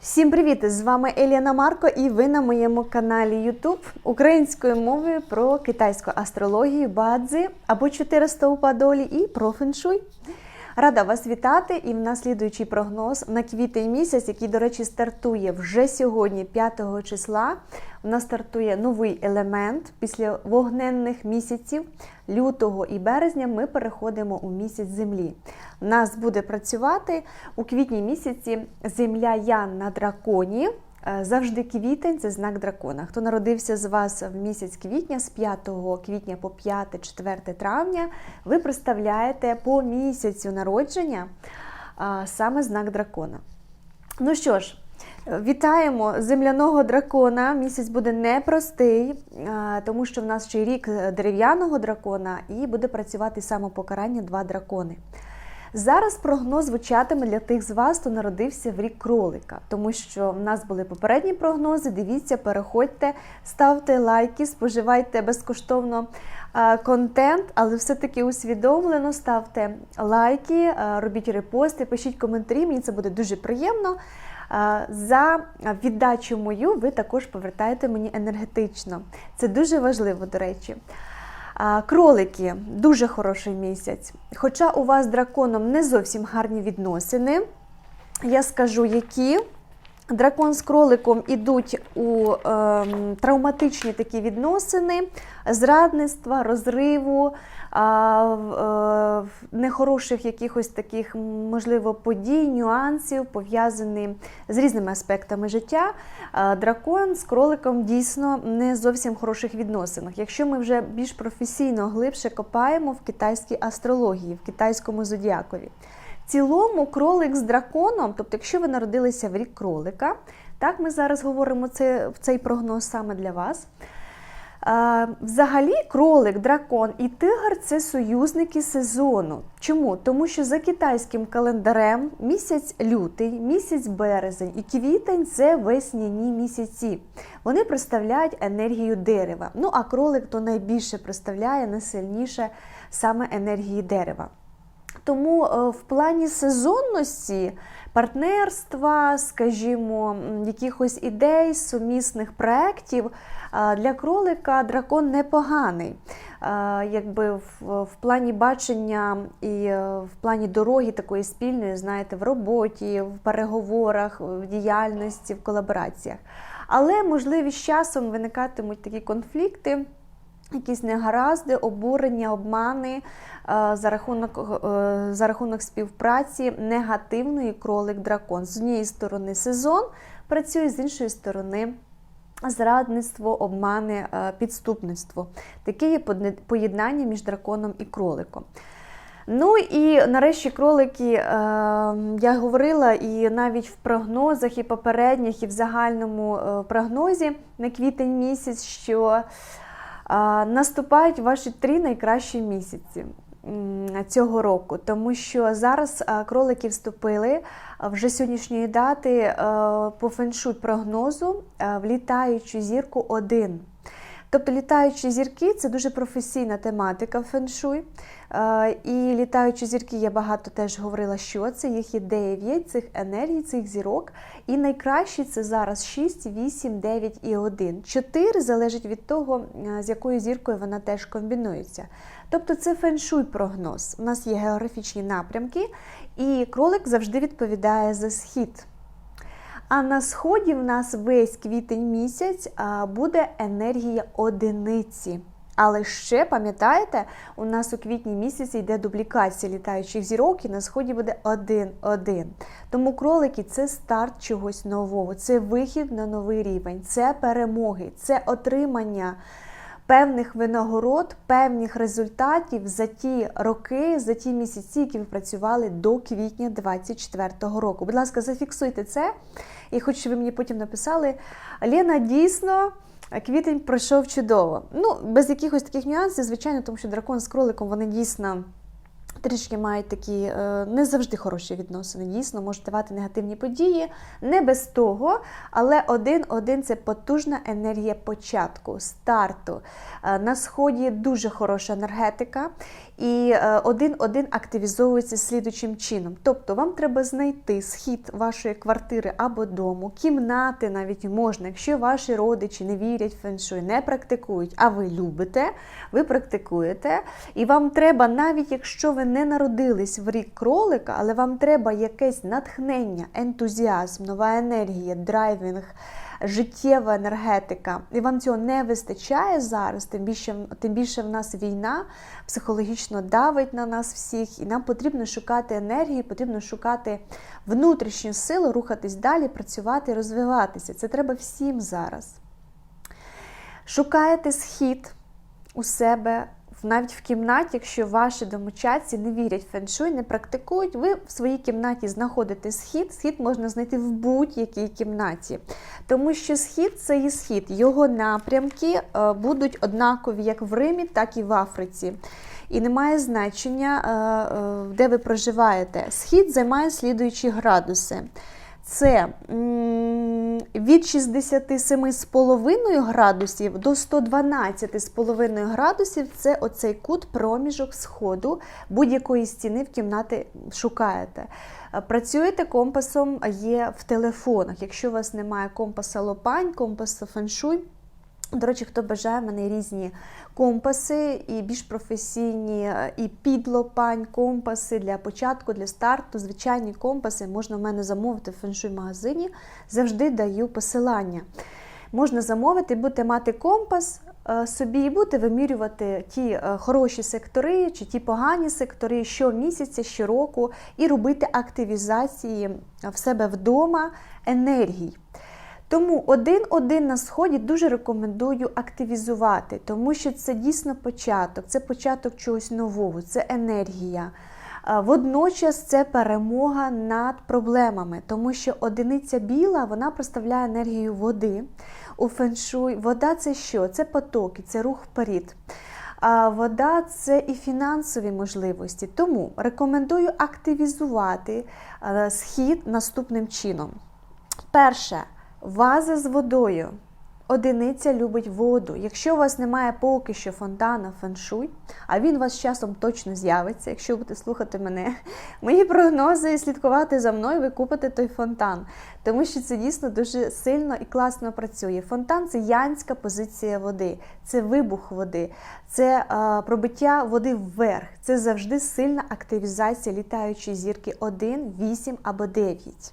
Всім привіт! З вами Еліана Марко, і ви на моєму каналі YouTube українською мовою про китайську астрологію, бадзи або 400 стовпа долі і про феншуй. Рада вас вітати! І в нас слідуючий прогноз на квітень місяць, який, до речі, стартує вже сьогодні, 5 числа. У нас стартує новий елемент після вогненних місяців лютого і березня. Ми переходимо у місяць землі. У нас буде працювати у квітні місяці земля Ян на драконі. Е, Завжди квітень це знак дракона. Хто народився з вас в місяць квітня, з 5 квітня по 5-4 травня, ви представляєте по місяцю народження саме знак дракона. Ну що ж, вітаємо земляного дракона. Місяць буде непростий, тому що в нас ще рік дерев'яного дракона і буде працювати самопокарання два дракони. Зараз прогноз звучатиме для тих з вас, хто народився в рік кролика, тому що в нас були попередні прогнози. Дивіться, переходьте, ставте лайки, споживайте безкоштовно е, контент, але все-таки усвідомлено ставте лайки, е, робіть репости, пишіть коментарі. Мені це буде дуже приємно. Е, За віддачу мою ви також повертаєте мені енергетично. Це дуже важливо, до речі. Кролики дуже хороший місяць. Хоча у вас з драконом не зовсім гарні відносини, я скажу, які. Дракон з кроликом ідуть у ем, травматичні такі відносини, зрадництва, розриву, в, е, нехороших якихось таких, можливо, подій, нюансів, пов'язані з різними аспектами життя. А, дракон з кроликом дійсно не зовсім хороших відносинах. Якщо ми вже більш професійно глибше копаємо в китайській астрології, в китайському зодіакові. Цілому кролик з драконом, тобто, якщо ви народилися в рік кролика, так ми зараз говоримо це, цей прогноз саме для вас. Взагалі, кролик, дракон і тигр це союзники сезону. Чому? Тому що за китайським календарем місяць лютий, місяць березень і квітень це весняні місяці. Вони представляють енергію дерева. Ну а кролик то найбільше представляє найсильніше саме енергії дерева. Тому е, в плані сезонності, партнерства, скажімо, якихось ідей, сумісних проєктів е, для кролика дракон непоганий. Е, Якби в, в плані бачення і в плані дороги такої спільної, знаєте, в роботі, в переговорах, в діяльності, в колабораціях. Але, можливо, з часом виникатимуть такі конфлікти якісь негаразди, обурення, обмани е, за рахунок, е, за рахунок співпраці негативної кролик-дракон. З однієї сторони сезон працює, з іншої сторони. Зрадництво, обмани, е, підступництво. Таке є поєднання між драконом і кроликом. Ну і нарешті кролики, я говорила і навіть в прогнозах, і попередніх, і в загальному прогнозі на квітень місяць, що наступають ваші три найкращі місяці цього року, тому що зараз кролики вступили вже сьогоднішньої дати по феншуй прогнозу влітаючу зірку 1. Тобто літаючі зірки це дуже професійна тематика феншуй. І літаючі зірки я багато теж говорила, що це. Їх є 9 цих енергій, цих зірок. І найкращі це зараз 6, 8, 9 і 1. 4 залежить від того, е, з якою зіркою вона теж комбінується. Тобто це феншуй прогноз. У нас є географічні напрямки, і кролик завжди відповідає за схід. А на сході в нас весь квітень місяць буде енергія одиниці. Але ще пам'ятаєте, у нас у квітні місяці йде дублікація літаючих зірок, і на сході буде один-один. Тому кролики це старт чогось нового, це вихід на новий рівень, це перемоги, це отримання певних винагород, певних результатів за ті роки, за ті місяці, які ви працювали до квітня 2024 року. Будь ласка, зафіксуйте це. І хочу, щоб ви мені потім написали, Лена, дійсно. Квітень пройшов чудово. Ну, без якихось таких нюансів, звичайно, тому що дракон з кроликом вони дійсно трішки мають такі е, не завжди хороші відносини. Дійсно, можуть давати негативні події. Не без того, але один-один це потужна енергія початку, старту. Е, на сході дуже хороша енергетика. І е, один-один активізовується слідучим чином. Тобто вам треба знайти схід вашої квартири або дому, кімнати навіть можна, якщо ваші родичі не вірять в феншуй, не практикують, а ви любите, ви практикуєте. І вам треба, навіть якщо ви не народились в рік кролика, але вам треба якесь натхнення, ентузіазм, нова енергія, драйвінг життєва енергетика, і вам цього не вистачає зараз, тим більше тим більше в нас війна психологічно давить на нас всіх, і нам потрібно шукати енергію, потрібно шукати внутрішню силу, рухатись далі, працювати, розвиватися. Це треба всім зараз. Шукаєте схід у себе навіть в кімнаті, якщо ваші домочадці не вірять в феншуй, не практикують, ви в своїй кімнаті знаходите схід. Схід можна знайти в будь-якій кімнаті. Тому що схід це і схід. Його напрямки е, будуть однакові як в Римі, так і в Африці. І немає значення, е, е, де ви проживаєте. Схід займає слідуючі градуси. Це від 67,5 градусів до 112,5 градусів це оцей кут проміжок сходу будь-якої стіни в кімнати шукаєте. Працюєте компасом є в телефонах. Якщо у вас немає компаса лопань, компаса феншуй. До речі, хто бажає, в мене різні компаси, і більш професійні, і підлопань, компаси для початку, для старту. Звичайні компаси можна в мене замовити в феншуй магазині. Завжди даю посилання. Можна замовити, будете мати компас е, собі і будете вимірювати ті е, хороші сектори чи ті погані сектори щомісяця, щороку, і робити активізації в себе вдома енергій. Тому один-один на сході дуже рекомендую активізувати, тому що це дійсно початок, це початок чогось нового, це енергія. Водночас це перемога над проблемами, тому що одиниця біла вона проставляє енергію води у феншуй. Вода це що? Це потоки, це рух вперед. А вода це і фінансові можливості. Тому рекомендую активізувати схід наступним чином. Перше. Ваза з водою. Одиниця любить воду. Якщо у вас немає поки що фонтана, феншуй, а він у вас з часом точно з'явиться, якщо будете слухати мене, мої прогнози і слідкувати за мною, ви купите той фонтан. Тому що це дійсно дуже сильно і класно працює. Фонтан це янська позиція води, це вибух води, це а, пробиття води вверх. Це завжди сильна активізація літаючої зірки 1, 8 або 9.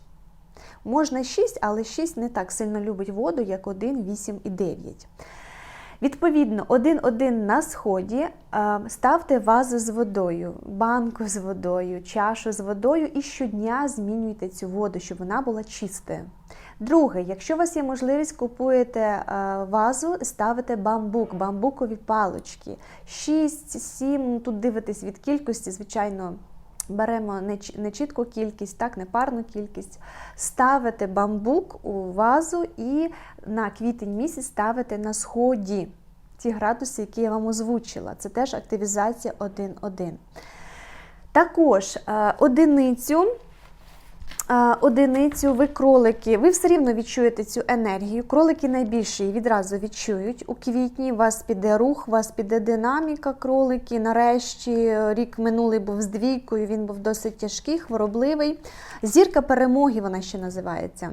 Можна 6, але 6 не так сильно любить воду, як 1, 8 і 9. Відповідно, один-один на сході ставте вазу з водою, банку з водою, чашу з водою і щодня змінюйте цю воду, щоб вона була чистою. Друге, якщо у вас є можливість, купуєте вазу, ставите бамбук, бамбукові палочки. 6-7, ну, тут дивитесь від кількості, звичайно. Беремо не чітку кількість, так, не парну кількість, ставити бамбук у вазу і на квітень місяць ставити на сході ті градуси, які я вам озвучила. Це теж активізація 1-1. Також е, одиницю одиницю, ви кролики, ви все рівно відчуєте цю енергію. Кролики найбільше її відразу відчують. У квітні у вас піде рух, у вас піде динаміка, кролики. Нарешті рік минулий був з двійкою, він був досить тяжкий, хворобливий. Зірка перемоги, вона ще називається.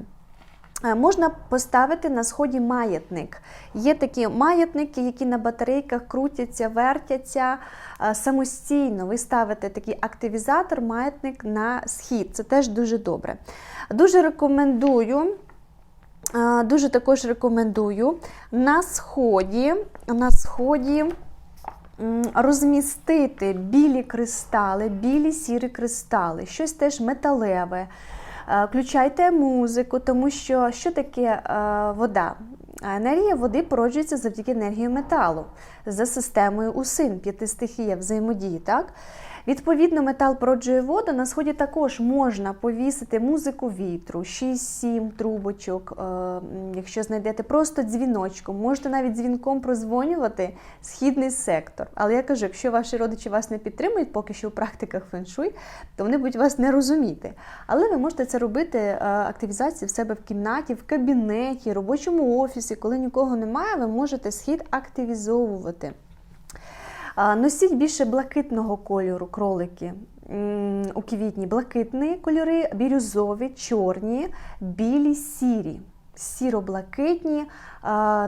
Е, можна поставити на сході маятник. Є такі маятники, які на батарейках крутяться, вертяться е, самостійно. Ви ставите такий активізатор, маятник на схід. Це теж дуже добре. Дуже рекомендую. Е, дуже також рекомендую на сході, на сході розмістити білі кристали, білі сірі кристали, щось теж металеве. Е, включайте музику, тому що що таке е, вода? Енергія води породжується завдяки енергії металу за системою УСИН, п'ятистихія взаємодії. так? Відповідно, метал породжує воду. На сході також можна повісити музику вітру, 6-7 трубочок, е, якщо знайдете просто дзвіночком, можете навіть дзвінком прозвонювати східний сектор. Але я кажу, якщо ваші родичі вас не підтримують, поки що у практиках феншуй, то вони будуть вас не розуміти. Але ви можете це робити е, активізацію в себе в кімнаті, в кабінеті, робочому офісі, коли нікого немає, ви можете схід активізовувати. Носіть більше блакитного кольору кролики. У квітні блакитні кольори, бірюзові, чорні, білі, сірі. Сіро-блакитні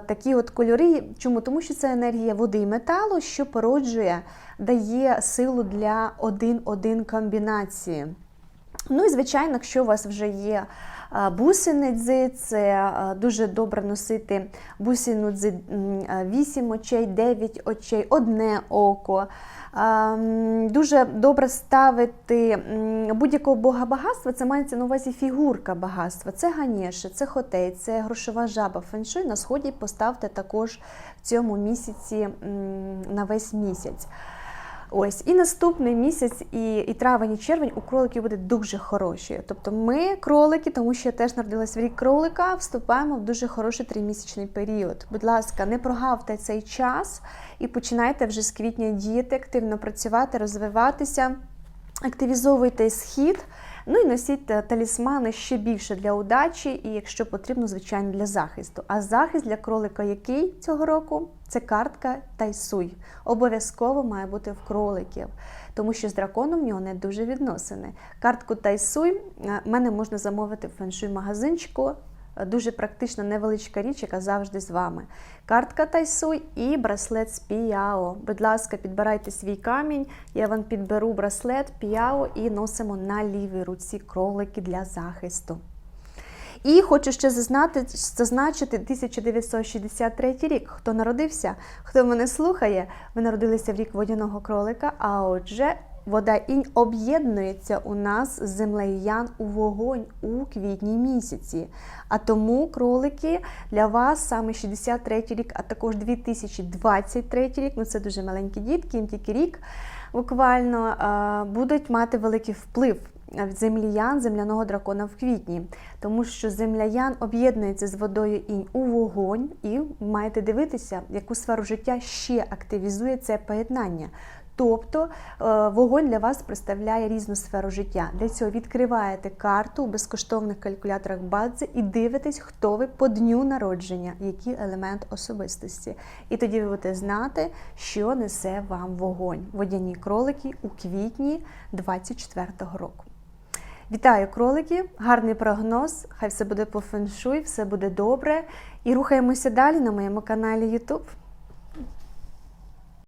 такі от кольори. Чому? Тому що це енергія води і металу, що породжує, дає силу для один-один комбінації. Ну і звичайно, якщо у вас вже є а, бусини дзи, це дуже добре носити бусину дзи 8 очей, 9 очей, одне око. Дуже добре ставити будь-якого бога багатства, це мається на увазі фігурка багатства. Це Ганєша, це Хотей, це грошова жаба. Феншуй на сході поставте також в цьому місяці на весь місяць. Ось і наступний місяць, і, і травень, і червень у кроликів буде дуже хороші. Тобто ми, кролики, тому що я теж народилась в рік кролика, вступаємо в дуже хороший тримісячний період. Будь ласка, не прогавте цей час і починайте вже з квітня діяти, активно працювати, розвиватися, активізовуйте схід. Ну і носіть е, талісмани ще більше для удачі, і якщо потрібно, звичайно, для захисту. А захист для кролика який цього року? Це картка Тайсуй. Обов'язково має бути в кроликів, тому що з драконом в нього не дуже відносини. Картку Тайсуй е, мене можна замовити в феншуй магазинчику. Дуже практична невеличка річ, яка завжди з вами. Картка Тайсуй і браслет з Піао. Будь ласка, підбирайте свій камінь, я вам підберу браслет Піао і носимо на лівій руці кролики для захисту. І хочу ще зазнати, зазначити 1963 рік. Хто народився, хто мене слухає, ви народилися в рік водяного кролика, а отже, вода інь об'єднується у нас з землею Ян у вогонь у квітні місяці. А тому кролики для вас саме 63 рік, а також 2023 рік, ну це дуже маленькі дітки, їм тільки рік буквально будуть мати великий вплив земліян, земляного дракона в квітні, тому що земляян об'єднується з водою інь у вогонь, і маєте дивитися, яку сферу життя ще активізує це поєднання. Тобто е, вогонь для вас представляє різну сферу життя. Для цього відкриваєте карту у безкоштовних калькуляторах Бадзи і дивитесь, хто ви по дню народження, який елемент особистості. І тоді ви будете знати, що несе вам вогонь. Водяні кролики у квітні 24-го року. Вітаю кролики! Гарний прогноз. Хай все буде по феншуй, все буде добре. І рухаємося далі на моєму каналі YouTube.